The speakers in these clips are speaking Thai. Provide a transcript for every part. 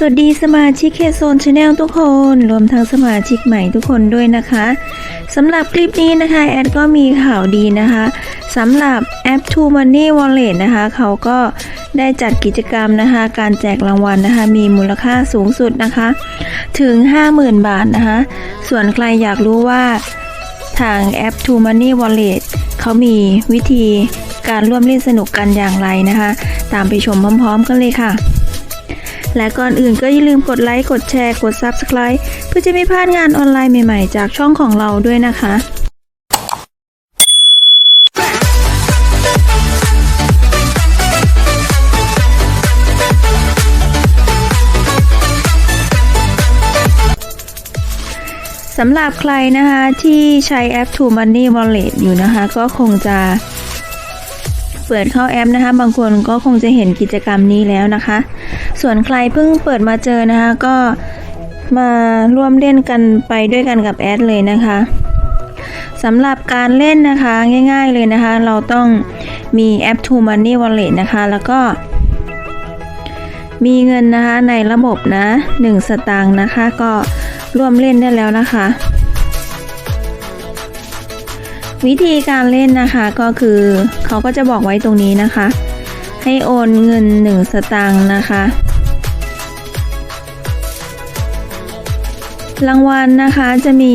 สวัสดีสมาชิกเคโซนชาแนลทุกคน รวมทั้งสมาชิกใหม่ทุกคนด้วยนะคะสำหรับคลิปนี้นะคะ แอดก็มีข่าวดีนะคะสำหรับแอป True Money Wallet นะคะ เขาก็ได้จัดกิจกรรมนะคะ การแจกรางวัลนะคะ มีมูลค่าสูงสุดนะคะ ถึง 50,000 บาทนะคะ ส่วนใครอยากรู้ว่าทางแอป True Money Wallet เขามีวิธีการร่วมเล่นสนุกกันอย่างไรนะคะ ตามไปชมพร้อมๆกันเลยค่ะ และก่อนอื่นก็อย่าลืมกดไลค์ กดแชร์ กด Subscribe เพื่อจะไม่พลาดงานออนไลน์ใหม่ๆ จากช่องของเราด้วยนะคะสำหรับใครนะคะที่ใช้แอป True Money Wallet อยู่นะคะ ก็คงจะ เปิดเข้าแอปนะคะ บางคนก็คงจะเห็นกิจกรรมนี้แล้วนะคะ ส่วนใครเพิ่งเปิดมาเจอนะคะ ก็มาร่วมเล่นกันไปด้วยกันกับแอดเลยนะคะสำหรับการเล่นนะคะง่ายๆเลยนะคะ เราต้องมีแอป True Money Wallet นะคะ แล้วก็มีเงินนะคะในระบบนะ 1 สตางค์นะคะ ก็ร่วมเล่นได้แล้วนะคะ วิธีการเล่นนะคะก็คือเขาก็จะบอกไว้ตรงนี้นะคะ ให้โอนเงิน 1 สตางค์นะคะ รางวัลนะคะจะมี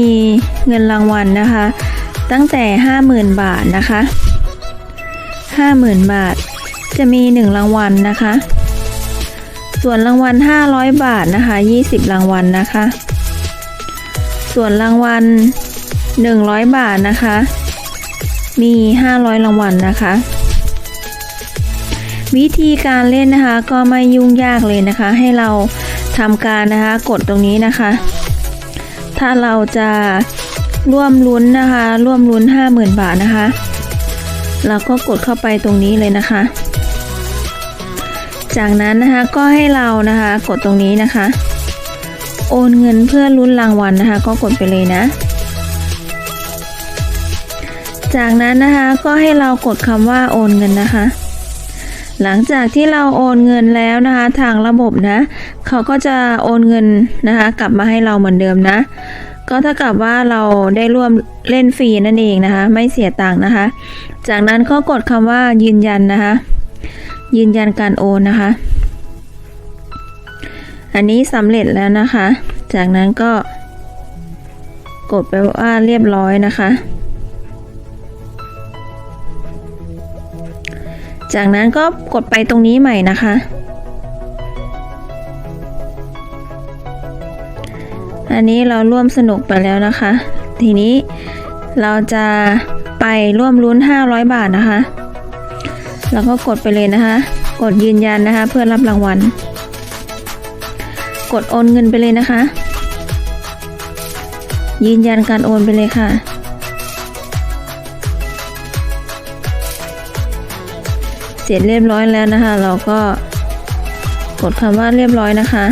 เงินรางวัลนะคะ ตั้งแต่ 50,000 บาทนะคะ 50,000 บาท จะมี 1 รางวัลนะคะ ส่วนรางวัล 500 บาทนะคะ 20 รางวัลนะคะ ส่วนรางวัล100 บาทนะคะ มี 500 รางวัลนะคะ วิธีการเล่นนะคะก็ไม่ยุ่งยากเลยนะคะ ให้เราทำการนะคะกดตรงนี้นะคะ ถ้าเราจะร่วมลุ้นนะคะ ร่วมลุ้น 50,000 บาทนะคะเราก็กดเข้าไปตรงนี้เลยนะคะ จากนั้นนะคะก็ให้เรานะคะกดตรงนี้นะคะ โอนเงินเพื่อลุ้นรางวัลนะคะ ก็กดไปเลยนะ จากนั้นนะคะก็ให้เรากดคำว่าโอนเงินนะคะ หลังจากที่เราโอนเงินแล้วนะคะทางระบบนะเขาก็จะโอนเงินนะคะกลับมาให้เราเหมือนเดิมนะก็เท่ากับว่าเราได้ร่วมเล่นฟรีนั่นเองนะคะ ไม่เสียตังค์นะคะ จากนั้นก็กดคำว่ายืนยันนะคะ ยืนยันการโอนนะคะ อันนี้สำเร็จแล้วนะคะ จากนั้นก็กดไปว่าเรียบร้อยนะคะ จากนั้นก็กดไปตรงนี้ใหม่นะคะ อันนี้เราร่วมสนุกไปแล้วนะคะ ทีนี้เราจะไปร่วมลุ้น 500 บาทนะคะแล้วก็กดไปเลยนะคะ กดยืนยันนะคะ เพื่อรับรางวัล กดโอนเงินไปเลยนะคะ ยืนยันการโอนไปเลยค่ะ เสร็จเรียบร้อยแล้วนะคะ เราก็กดคำว่าเรียบร้อยนะคะ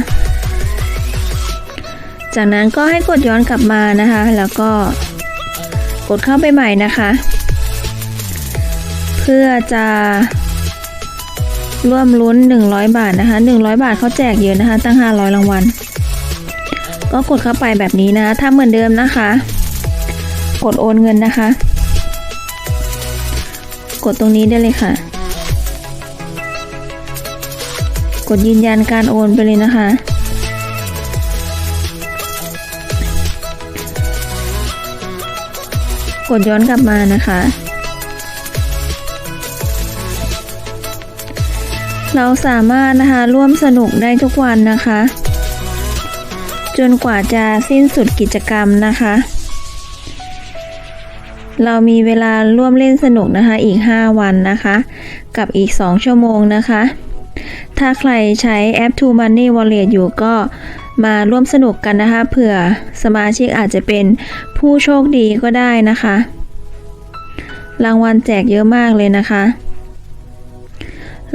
จากนั้นก็ให้กดย้อนกลับมานะคะ แล้วก็กดเข้าไปใหม่นะคะ เพื่อจะร่วมลุ้น 100 บาทนะคะ 100 บาทเขาแจกเยอะนะคะ ตั้ง 500 รางวัล ก็กดเข้าไปแบบนี้นะคะถ้าเหมือนเดิมนะคะ กดโอนเงินนะคะ กดตรงนี้ได้เลยค่ะ ดยืนยันการโอนไปเลยนะคะ กดย้อนกลับมานะคะ เราสามารถนะคะร่วมสนุกได้ทุกวันนะคะ จนกว่าจะสิ้นสุดกิจกรรมนะคะ เรามีเวลาร่วมเล่นสนุกนะคะอีก 5 วันนะคะ กับอีก 2 ชั่วโมงนะคะ ถ้าใครใช้แอป True Money Wallet อยู่ก็มาร่วมสนุกกันนะคะเผื่อสมาชิกอาจจะเป็นผู้โชคดีก็ได้นะคะ รางวัลแจกเยอะมากเลยนะคะ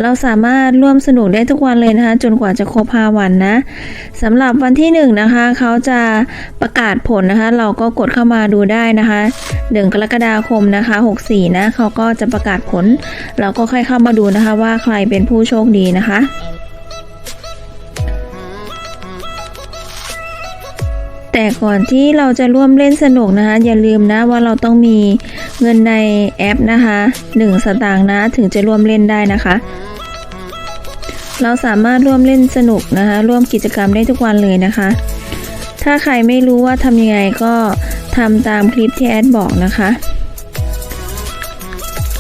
เราสามารถร่วมสนุกได้ทุกวันเลยนะคะ จนกว่าจะครบ5วันนะสำหรับวันที่1นะคะเขาจะประกาศผลนะคะ เราก็กดเข้ามาดูได้นะคะ1กรกฎาคมนะคะ64นะเขาก็จะประกาศผล เราก็ค่อยเข้ามาดูนะคะ ว่าใครเป็นผู้โชคดีนะคะแต่ก่อนที่เราจะร่วมเล่นสนุกนะคะ อย่าลืมนะว่าเราต้องมี เงินในแอปนะคะ 1 สตางค์นะถึงจะร่วมเล่นได้นะคะ เราสามารถร่วมเล่นสนุกนะคะ ร่วมกิจกรรมได้ทุกวันเลยนะคะ ถ้าใครไม่รู้ว่าทำยังไงก็ทำตามคลิปที่แอดบอกนะคะ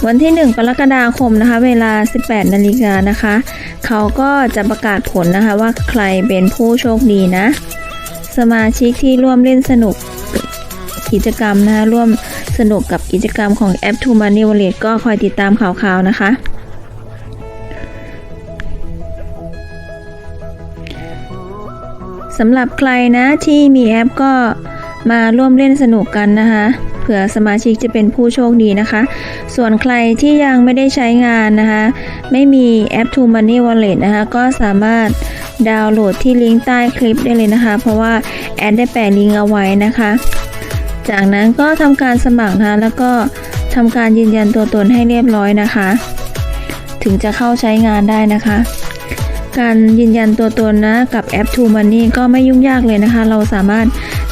วันที่ 1 กรกฎาคมนะคะ เวลา 18นาฬิกานะคะ เขาก็จะประกาศผลนะคะว่าใครเป็นผู้โชคดีนะ สมาชิกที่ร่วมเล่นสนุกกิจกรรมนะคะร่วม สนุกกับกิจกรรมของแอป t o Money Wallet ก็คอยติดตามข่าวๆนะคะ สำหรับใครนะที่มีแอปก็มาร่วมเล่นสนุกกันนะคะเผื่อสมาชิกจะเป็นผู้โชคดีนะคะ ส่วนใครที่ยังไม่ได้ใช้งานนะคะ ไม่มีแอป t o Money Wallet นะคะ ก็สามารถดาวน์โหลดที่ลิงก์ใต้คลิปได้เลยนะคะ เพราะว่าแอดได้แปะลิงก์เอาไว้นะคะ จากนั้นก็ทำการสมัครนะคะแล้วก็ทำการยืนยันตัวตนให้เรียบร้อยนะคะ ถึงจะเข้าใช้งานได้นะคะ การยืนยันตัวตนนะกับแอป t o Money ก็ไม่ยุ่งยากเลยนะคะ เราสามารถ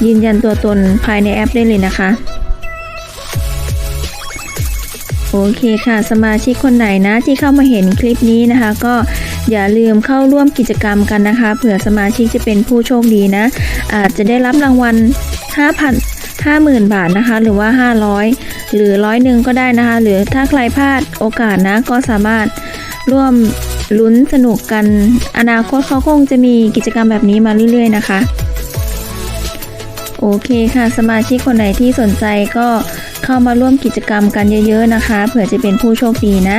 ยืนยันตัวตนภายในแอปได้เลยนะคะโอเคค่ะ สมาชิกคนไหนนะที่เข้ามาเห็นคลิปนี้นะคะ ก็อย่าลืมเข้าร่วมกิจกรรมกันนะคะเผื่อสมาชิกจะเป็นผู้โชคดีนะ อาจจะได้รับรางวัล 5,000 50,000 บาทนะคะ หรือว่า 500 หรือร้อยหนึ่งก็ได้นะคะ หรือถ้าใครพลาดโอกาสนะก็สามารถร่วมลุ้นสนุกกัน อนาคตเขาคงจะมีกิจกรรมแบบนี้มาเรื่อย ๆ นะคะ โอเคค่ะ สมาชิกคนไหนที่สนใจก็เข้ามาร่วมกิจกรรมกันเยอะ ๆ นะคะ เผื่อจะเป็นผู้โชคดีนะ